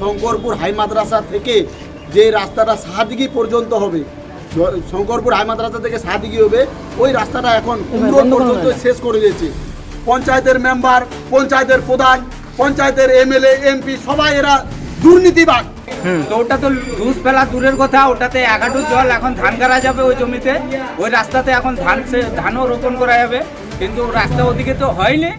Shankarpur high মাদ্রাসা থেকে যে রাস্তাটা সাহাদিগি পর্যন্ত হবে শঙ্করপুর হাই মাদ্রাসা থেকে সাহাদিগি হবে ওই রাস্তাটা এখন কুমরোড পর্যন্ত শেষ করে দিয়েছে। পঞ্চায়েতের মেম্বার পঞ্চায়েতের প্রধান পঞ্চায়েতের এমএলএ এমপি সবাই এরা দুর্নীতিবাদ তো ওটা তো ধুস ফেলা দূরের কথা ওটাতে এগারো জল এখন ধান গাড়া যাবে ওই জমিতে। ওই রাস্তাতে এখন ধান সে- ধানও রোপণ করা যাবে কিন্তু রাস্তা ওদিকে তো হয়নি।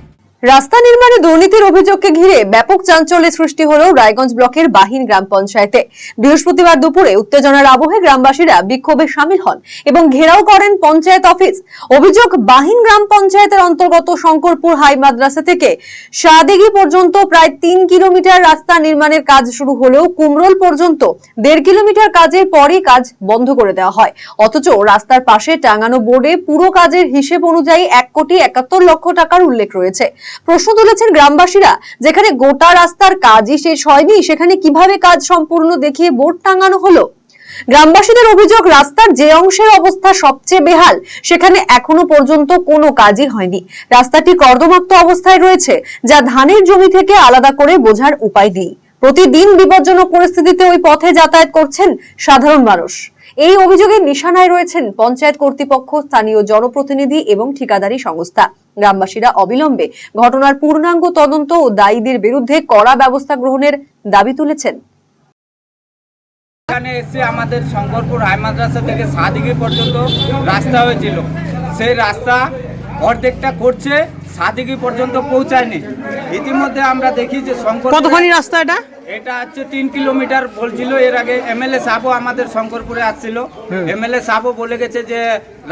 রাস্তা নির্মাণে দুর্নীতির অভিযোগকে ঘিরে ব্যাপক চাঞ্চল্যের সৃষ্টি হল রায়গঞ্জ ব্লকের বাহিন গ্রাম পঞ্চায়েতে। বৃহস্পতিবার দুপুরে উত্তেজনার আবহে গ্রামবাসীরা বিক্ষোভে সামিল হন এবং ঘেরাও করেন পঞ্চায়েত অফিস। অভিযোগ, বাহিন গ্রাম পঞ্চায়েতের অন্তর্গত শঙ্করপুর হাই মাদ্রাসা থেকে শাহদিঘি পর্যন্ত প্রায় তিন কিলোমিটার রাস্তা নির্মাণের কাজ শুরু হলেও কুমরোল পর্যন্ত দেড় কিলোমিটার কাজের পরই কাজ বন্ধ করে দেওয়া হয়। অথচ রাস্তার পাশে টাঙানো বোর্ডে পুরো কাজের হিসেব অনুযায়ী এক কোটি একাত্তর লক্ষ টাকার উল্লেখ রয়েছে। প্রশ্ন তুলেছেন গ্রামবাসীরা, যেখানে গোটা রাস্তার কাজই শেষ হয়নি, সেখানে কীভাবে কাজ সম্পূর্ণ দেখিয়ে বোর্ড টাঙানো হলো? গ্রামবাসীদের অভিযোগ, রাস্তার যে অংশের অবস্থা সবচেয়ে বেহাল, সেখানে এখনও পর্যন্ত কোনো কাজই হয়নি। রাস্তাটি কর্দমাক্ত অবস্থায় রয়েছে, যা ধানের জমি থেকে আলাদা করে বোঝার উপায় নেই। প্রতিদিন বিপজ্জনক পরিস্থিতিতে ওই পথে যাতায়াত করছেন সাধারণ মানুষ। এই অভিযোগের নিশানায় রয়েছেন পঞ্চায়েত কর্তৃপক্ষ স্থানীয় জনপ্রতিনিধি এবং ঠিকাদারি সংস্থা। গ্রামবাসীরা অবিলম্বে ঘটনার পূর্ণাঙ্গ তদন্ত ও দায়ীদের বিরুদ্ধে কড়া ব্যবস্থা গ্রহণের দাবি তুলেছেন। এখানে এসে আমাদের শঙ্করপুর হাই মাদ্রাসা থেকে সাদিকে পর্যন্ত রাস্তা হয়েছিল। সেই রাস্তা অর্ধেকটা করছে সাদিকি পর্যন্ত পৌঁছায়নি। ইতিমধ্যে আমরা দেখি যে শঙ্কর কতখানি রাস্তা এটা? এটা হচ্ছে তিন কিলোমিটার বলছিল এর আগে এমএলএ সাহেবও আমাদের শঙ্করপুরে আসছিল। এমএলএ সাহেবও বলে গেছে যে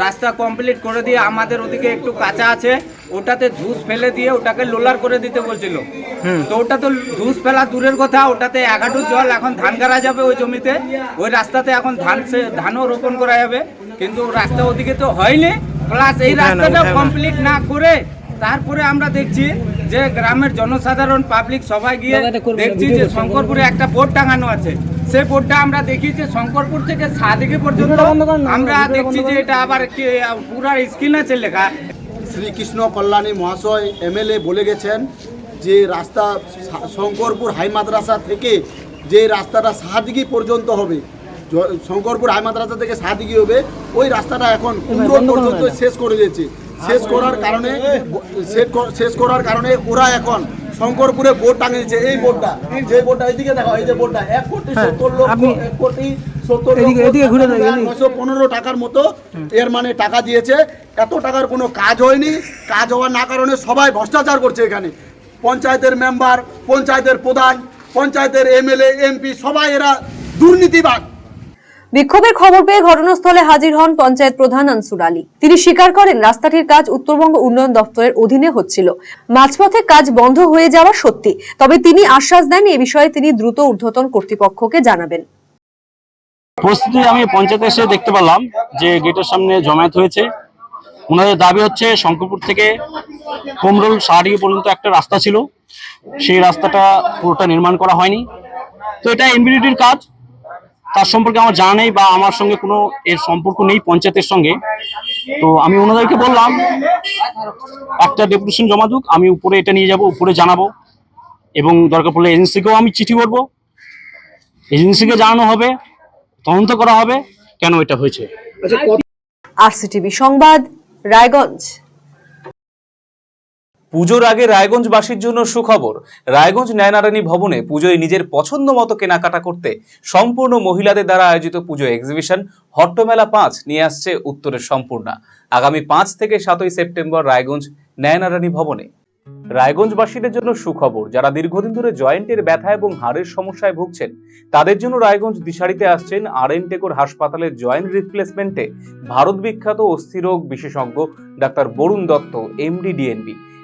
রাস্তা কমপ্লিট করে দিয়ে আমাদের ওদিকে একটু কাঁচা আছে ওটাতে ধুস ফেলে দিয়ে ওটাকে লোলার করে দিতে বলছিল। তো ওটা তো ধুস ফেলা দূরের কথা ওটাতে এগারো জল এখন ধান গাড়া যাবে ওই জমিতে। ওই রাস্তাতে এখন ধান ধানও রোপণ করা যাবে। কিন্তু রাস্তা ওদিকে তো হয়নি। প্লাস এই রাস্তাটা কমপ্লিট না করে তারপরে আমরা দেখছি যে গ্রামের জনসাধারণ পাবলিক সবাই গিয়ে দেখছি যে শঙ্করপুরে একটা বোর্ড টাঙানো আছে। সেই বোর্ডটা আমরা দেখি যে শঙ্করপুর থেকে সাদিকে পর্যন্ত। আমরা দেখছি যে এটা আবার কি, পুরা স্কিন আছে লেখা। শ্রীকৃষ্ণ কল্যাণী মহাশয় এমএলএ বলে গেছেন যে রাস্তা শঙ্করপুর হাই মাদ্রাসা থেকে যে রাস্তাটা সাহাদিগি পর্যন্ত হবে শঙ্করপুর হাই মাদ্রাসা থেকে সাহাদিগি হবে ওই রাস্তাটা এখন পর্যন্ত শেষ করে দিয়েছে। শেষ করার কারণে শেষ করার কারণে ওরা এখন শঙ্করপুরে বোর্ড টাঙিয়ে দিয়েছে এই বোর্ডটা যে বোর্ডটা এইদিকে দেখো এই যে বোর্ডটা এক কোটি সত্তর লক্ষ এক কোটি সত্তর। নশো পনেরো টাকার মতো এর মানে টাকা দিয়েছে। এত টাকার কোনো কাজ হয়নি। কাজ হওয়ার না কারণে সবাই ভ্রষ্টাচার করছে এখানে। পঞ্চায়েতের মেম্বার পঞ্চায়েতের প্রধান পঞ্চায়েতের এমএলএ এমপি সবাই এরা দুর্নীতিবাদ বিক্ষোভের খবর পেয়ে ঘটনাস্থলে হাজির হন পঞ্চায়েত প্রধান আনসুর আলী। তিনি স্বীকার করেন, রাস্তাটির কাজ উত্তরবঙ্গ উন্নয়ন দপ্তরের অধীনে হচ্ছিল। মাঝপথে কাজ বন্ধ হয়ে যাওয়া সত্যি, তবে তিনি আশ্বাস দেন এ বিষয়ে তিনি দ্রুত ঊর্ধ্বতন কর্তৃপক্ষকে জানাবেন। পরিস্থিতি আমি পঞ্চায়েতে এসে দেখতে পেলাম যে গেটের সামনে জমায়েত হয়েছে। ওনাদের দাবি হচ্ছে, শঙ্করপুর থেকে কোমরোল সাহারি পর্যন্ত একটা রাস্তা ছিল। সেই রাস্তাটা পুরোটা নির্মাণ করা হয়নি। তো এটা এমবিডিটির কাজ। তার সম্পর্কে আমার জানা নেই বা আমার সঙ্গে কোনো এর সম্পর্ক নেই পঞ্চায়েতের সঙ্গে। তো আমি ওনাদেরকে বললাম একটা ডেপুটেশন জমা দুক আমি উপরে এটা নিয়ে যাব উপরে জানাব এবং দরকার পড়লে এজেন্সিকেও আমি চিঠি করব। এজেন্সিকে জানানো হবে তদন্ত করা হবে কেন এটা হয়েছে? আরসিটিভি সংবাদ রায়গঞ্জ। পুজোর আগে রায়গঞ্জবাসীর জন্য সুখবর। রায়গঞ্জ ন্যায়নারায়ণী ভবনে পুজোয় নিজের পছন্দ মতো কেনাকাটা করতে সম্পূর্ণ মহিলাদের দ্বারা আয়োজিত পুজো এক্সিবিশন হট্টমেলা পাঁচ নিয়ে আসছে উত্তরের সম্পূর্ণা। আগামী পাঁচ থেকে সাতই সেপ্টেম্বর রায়গঞ্জ ন্যায়নারায়ণী ভবনে। রায়গঞ্জবাসীদের জন্য সুখবর, যারা দীর্ঘদিন ধরে জয়েন্টের ব্যথা এবং হাড়ের সমস্যায় ভুগছেন, তাদের জন্য রায়গঞ্জ দিশারিতে আসছেন আর এন টেকোর হাসপাতালের জয়েন্ট রিপ্লেসমেন্টে ভারত বিখ্যাত অস্থিরোগ বিশেষজ্ঞ doctor Barun Dutta MD DNB